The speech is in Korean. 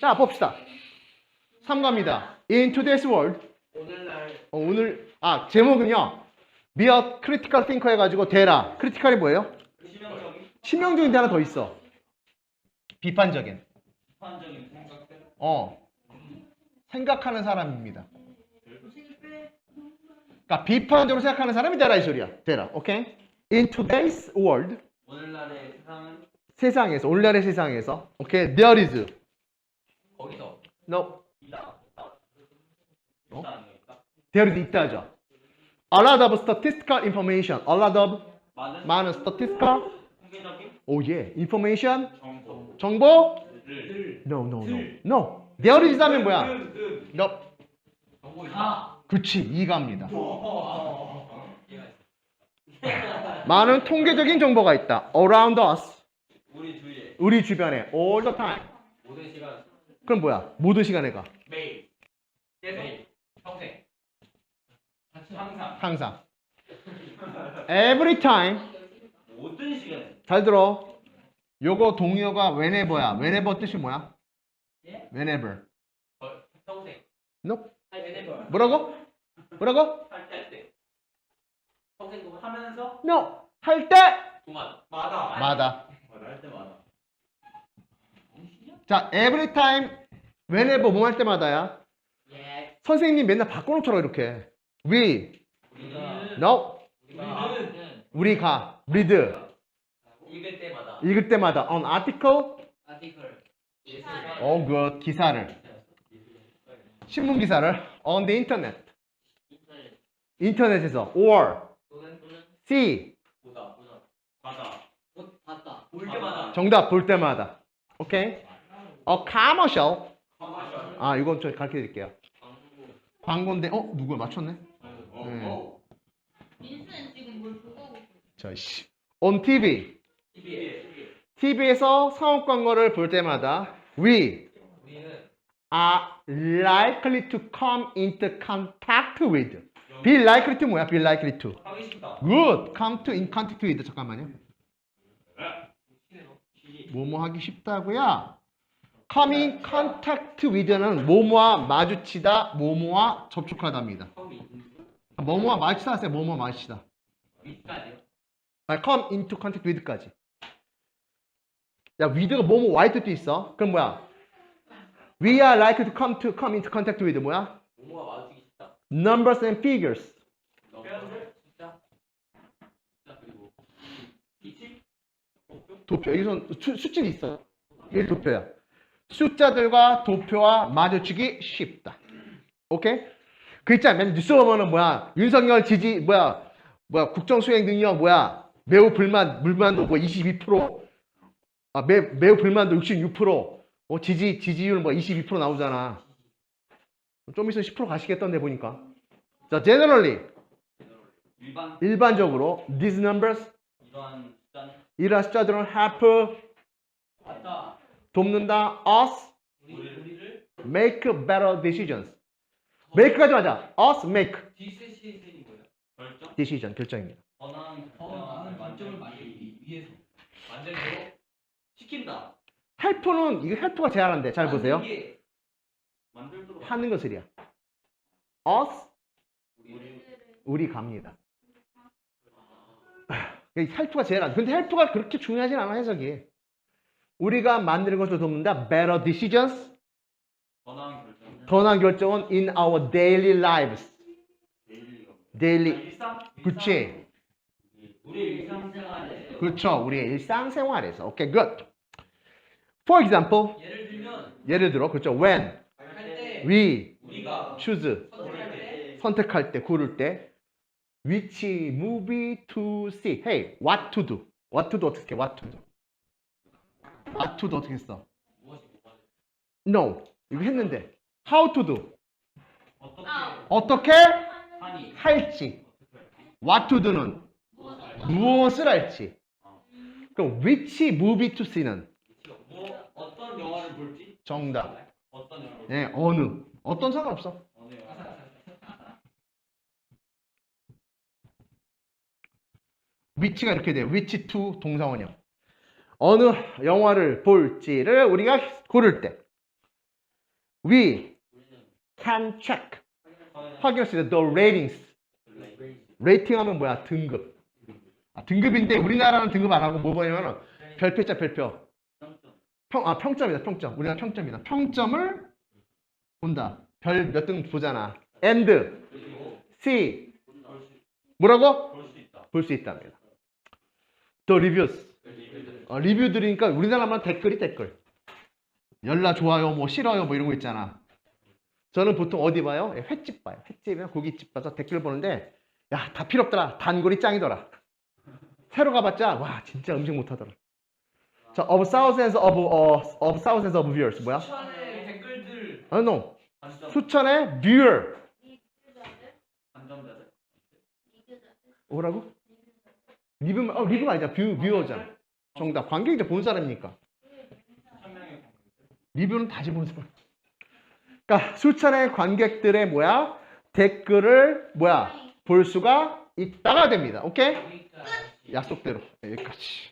자, 봅시다. 3갑니다. In today's world. 오늘날 어, 오늘, 아, 제목은요. Be a critical thinker 해가지고 대라. 크리티컬이 뭐예요? 치명적인 치명적인 데 하나 더 있어. 비판적인. 비판적인 생각들 어. 생각하는 사람입니다. 그러니까 비판적으로 생각하는 사람이 되라 이 소리야. 되라. 오케이? In today's world. 오늘날의 세상은 세상에서 오늘날의 세상에서 오케이 there is 거기서 no 있다 어? 있다 there is 있다죠. A lot of statistical information. A lot of 많은 많은 statistical 통계적인 oh yeah information 정보 정보 를 no no no no there is 하면 뭐야? 은, no 정보 있다 그치 이가입니다. 어, 많은 통계적인 정보가 있다. around us 우리 주위에 우리 주변에 all the time. 모든 시간 그럼 뭐야? 모든 시간에 가 매일 계속 평생 항상 항상 every time 모든 시간에 잘 들어. 요거 동의어가 whenever야. whenever 뜻이 뭐야? 예? whenever. 어, 평생 Nope. 할때 뭐라고? 뭐라고? 할 때 평생 그거 하면서 No. 할 동안 마다 때마다. 맞아 할 때마다 자, every time, whenever 뭐 할 때마다야. 예 선생님 맨날 바꿔놓더라 이렇게. We, 우리가 no, 우리는 우리가, read, 읽을 때마다. 읽을 때마다. On article, 아티클 oh good, 기사를, 신문 기사를. On the internet, 인터넷에서. Or. 또는 또는. See, 보다 보다. 봤다. 보- 봤다 볼 때마다. 정답. 볼 때마다. 오케이? A commercial, 커머셜 아 이건 좀 가르쳐 드릴게요. 광고 광고인데, 어 누구야 맞췄네? 어, 네. 어. 민수는 지금 뭘 보고 하고 있어? 자, 씨. on TV, TV에 TV에서 상업 광고를 볼 때마다 we 우리는 are likely to come into contact with. be likely to 뭐야? be likely to. 싶다 good. come to in contact with. 잠깐만요. 뭐뭐 하기 쉽다고요? Come in contact with는 뭐뭐와 마주치다, 뭐뭐와 접촉하다입니다. 뭐뭐와 마주치다 하세요. 뭐뭐와 마주치다. 밑까지요 아, come into contact with까지. 야, with가 뭐뭐 와이 뜻도 있어. 그럼 뭐야? We are likely to come to come into contact with 뭐야? 모모가 맞추기 쉽다 Numbers and figures. 도표. 여기서 수, 수치는 있어요. 이게 도표야. 숫자들과 도표와 마주치기 쉽다. 오케이? 그 있잖아. 맨 뉴스 보면은 뭐야? 윤석열 지지 뭐야? 뭐야? 국정 수행 능력 뭐야? 매우 불만 불만도 뭐 22%. 아, 매, 매우 불만도 66%. 어, 지지 지지율 뭐 22% 나오잖아. 좀 있으면 10% 가시겠던데 보니까. 자, generally 일반 일반적으로 these numbers 이러한 숫자들은 help 맞다 돕는다 us make better decisions. make까지 맞아. us make 디스시즌이 뭐예요? 결정 decision 결정입니다. 번한 결정을 만들기 위해서 만들도록 시킨다 help는 이거 help가 제한한데 잘 보세요. 이게 만들도록 하는 것을이야. us 우리 우리 갑니다. 이게 help가 제한한. 근데 help가 그렇게 중요하진 않아 해석이. 우리가 만드는 것을 돕는다. better decisions. 결정 더 나은 결정은 in our daily lives. daily. 그치? 우리 일상생활에 그렇죠. 우리의 일상생활에서. 오케이, good. For example, 예를 들면 예를 들어, 그렇죠. When we 우리가 choose 선택할 때 고를 때, which movie to see. Hey, what to do? What to do 어떻게? 해? What to do? What to do 어떻게 했어? No. 이거 했는데. How to do? 어떻게 할지. What to do는 무엇을 할지. 그럼 which movie to see는 뭐 어떤 영화를 볼지 정답. 어떤 볼지 네, 어느. 어떤 상관없어. 영화 which가 이렇게 돼요. which to 동사원형. 어느 영화를 볼지를 우리가 고를 때. we can check 확인할 수 있는 the ratings 레이팅 하면 뭐야 등급 아, 등급인데 우리나라는 등급 안 하고 뭐 보냐면은 별표자 별표 평, 아 평점이다 평점 우리나라 평점이다 평점을 본다 별 몇 등 보잖아 and see 볼수 뭐라고 볼 수 있다. 볼수 있답니다 the reviews 어, 리뷰 들으니까 우리나라만 댓글이 댓글. 열나 좋아요 뭐 싫어요 뭐 이런 거 있잖아. 저는 보통 어디 봐요? 예, 횟집 봐요. 횟집이나 고깃집 가서 댓글 보는데 야 다 필요 없더라. 단골이 짱이더라. 새로 가봤자 와 진짜 음식 못하더라. 자 of thousands of 어, of thousands of viewers. 뭐야? 추천의 댓글들. 아 no. 수천의 viewer? 뭐라고? 리뷰 어 리뷰가 아니잖아. 뷰 뷰어잖아 정답 관객이자 본 관객들 리뷰는 다시 보는 사람. 그러니까 수천의 관객들의 뭐야 댓글을 뭐야 볼 수가 있다가 됩니다. 오케이? 여기까지 약속대로 여기까지.